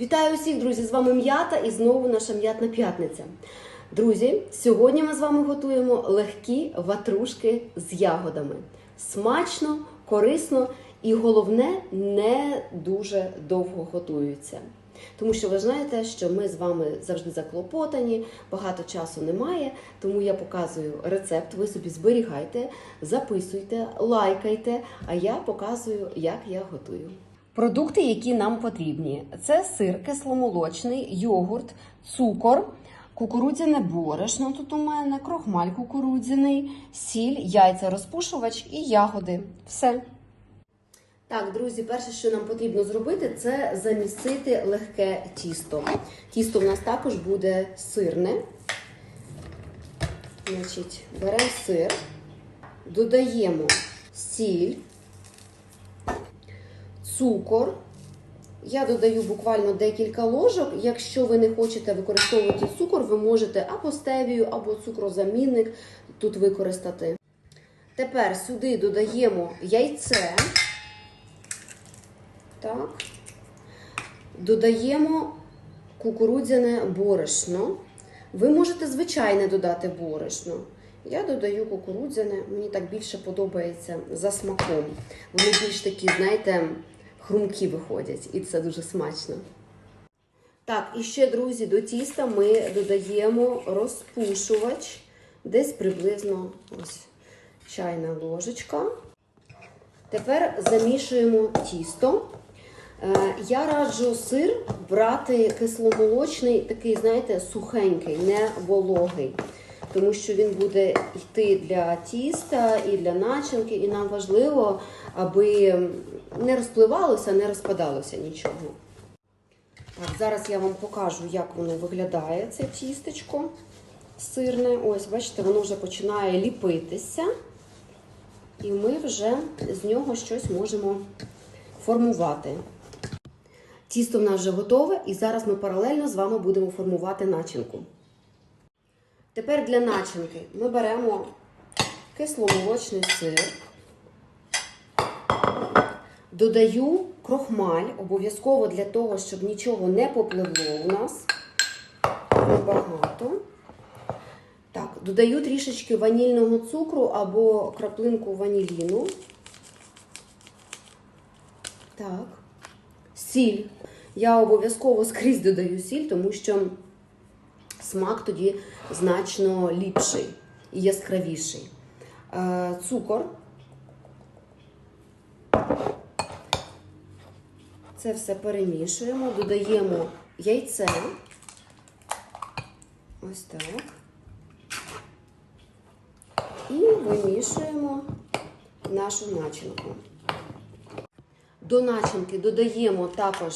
Вітаю усіх, друзі! З вами м'ята і знову наша м'ятна п'ятниця. Друзі, сьогодні ми з вами готуємо легкі ватрушки з ягодами. Смачно, корисно і головне, не дуже довго готуються. Тому що ви знаєте, що ми з вами завжди заклопотані, багато часу немає, тому я показую рецепт. Ви собі зберігайте, записуйте, лайкайте, а я показую, як я готую. Продукти, які нам потрібні, це сир кисломолочний, йогурт, цукор, кукурудзяне борошно. Тут у мене крохмаль кукурудзяний, сіль, яйця, розпушувач і ягоди. Все. Так, друзі, перше, що нам потрібно зробити, це замісити легке тісто. Тісто в нас також буде сирне. Значить, беремо сир, додаємо сіль, цукор. Я додаю буквально декілька ложок. Якщо ви не хочете використовувати цукор, ви можете або стевію, або цукрозамінник тут використати. Тепер сюди додаємо яйце. Так. Додаємо кукурудзяне борошно. Ви можете звичайне додати борошно. Я додаю кукурудзяне, мені так більше подобається за смаком. Вони більш такі, знаєте, хрумкі виходять, і це дуже смачно. Так, і ще, друзі, до тіста ми додаємо розпушувач, десь приблизно ось чайна ложечка. Тепер замішуємо тісто. Е, Я раджу сир брати кисломолочний, такий, знаєте, сухенький, не вологий. Тому що він буде йти для тіста і для начинки, і нам важливо, аби не розпливалося, не розпадалося нічого. Так, зараз я вам покажу, як воно виглядає, це тістечко сирне. Ось, бачите, воно вже починає ліпитися. І ми вже з нього щось можемо формувати. Тісто в нас вже готове, і зараз ми паралельно з вами будемо формувати начинку. Тепер для начинки ми беремо кисломолочний сир, додаю крохмаль, обов'язково для того, щоб нічого не попливло у нас. Небагато. Так, додаю трішечки ванільного цукру або краплинку ваніліну. Так. Сіль. Я обов'язково скрізь додаю сіль, тому що смак тоді значно ліпший і яскравіший. Е, Цукор. Це все перемішуємо, додаємо яйце. Ось так. І вимішуємо нашу начинку. До начинки додаємо також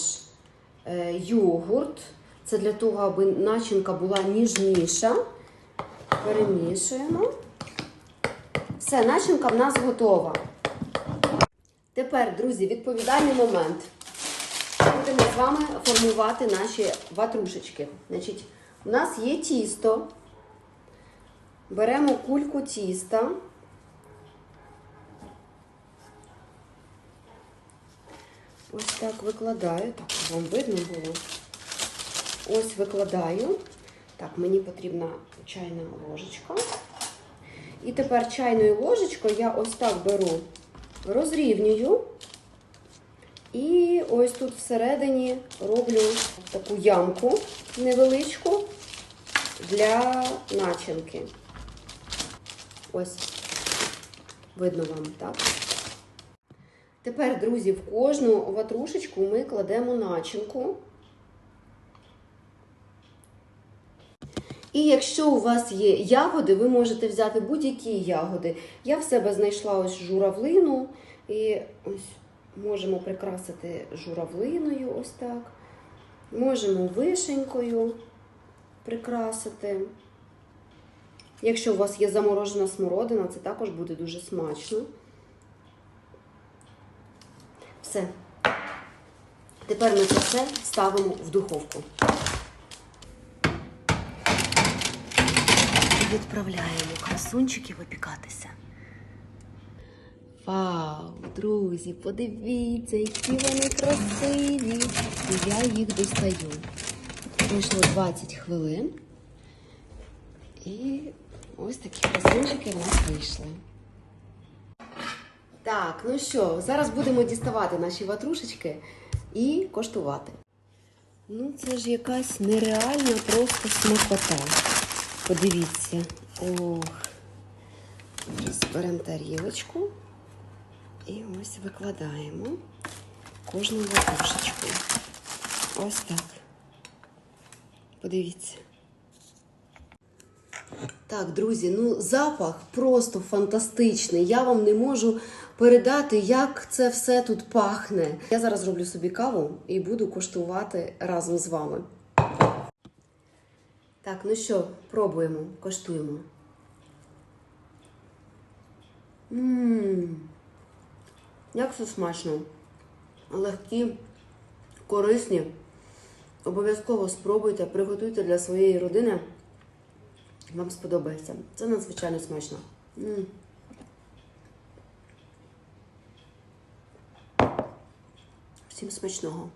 е, йогурт. Це для того, аби начинка була ніжніша. Перемішуємо. Все, начинка в нас готова. Тепер, друзі, відповідальний момент. Будемо з вами формувати наші ватрушечки. Значить, у нас є тісто. Беремо кульку тіста. Ось так викладаю, так, вам видно було. Ось викладаю. Так, мені потрібна чайна ложечка. І тепер чайною ложечкою я ось так беру, розрівнюю. І ось тут всередині роблю таку ямку невеличку для начинки. Ось, видно вам, так? Тепер, друзі, в кожну ватрушечку ми кладемо начинку. І якщо у вас є ягоди, ви можете взяти будь-які ягоди. Я в себе знайшла ось журавлину і ось можемо прикрасити журавлиною, ось так. Можемо вишенькою прикрасити. Якщо у вас є заморожена смородина, це також буде дуже смачно. Все. Тепер ми це все ставимо в духовку. Відправляємо красунчиків опікатися. Вау, друзі, подивіться, які вони красиві. І я їх достаю. Пройшло 20 хвилин. І ось такі красунчики в нас вийшли. Так, ну що, зараз будемо діставати наші ватрушечки і коштувати. Ну, це ж якась нереальна просто смакота. Подивіться. Ох. Зараз беремо тарілочку і ось викладаємо кожну ватрушечку. Ось так. Подивіться. Так, друзі, ну запах просто фантастичний. Я вам не можу передати, як це все тут пахне. Я зараз зроблю собі каву і буду куштувати разом з вами. Так, ну що, пробуємо, коштуємо. Ммм, як все смачно. Легкі, корисні. Обов'язково спробуйте, приготуйте для своєї родини. Вам сподобається. Це надзвичайно смачно. М. Всім смачного.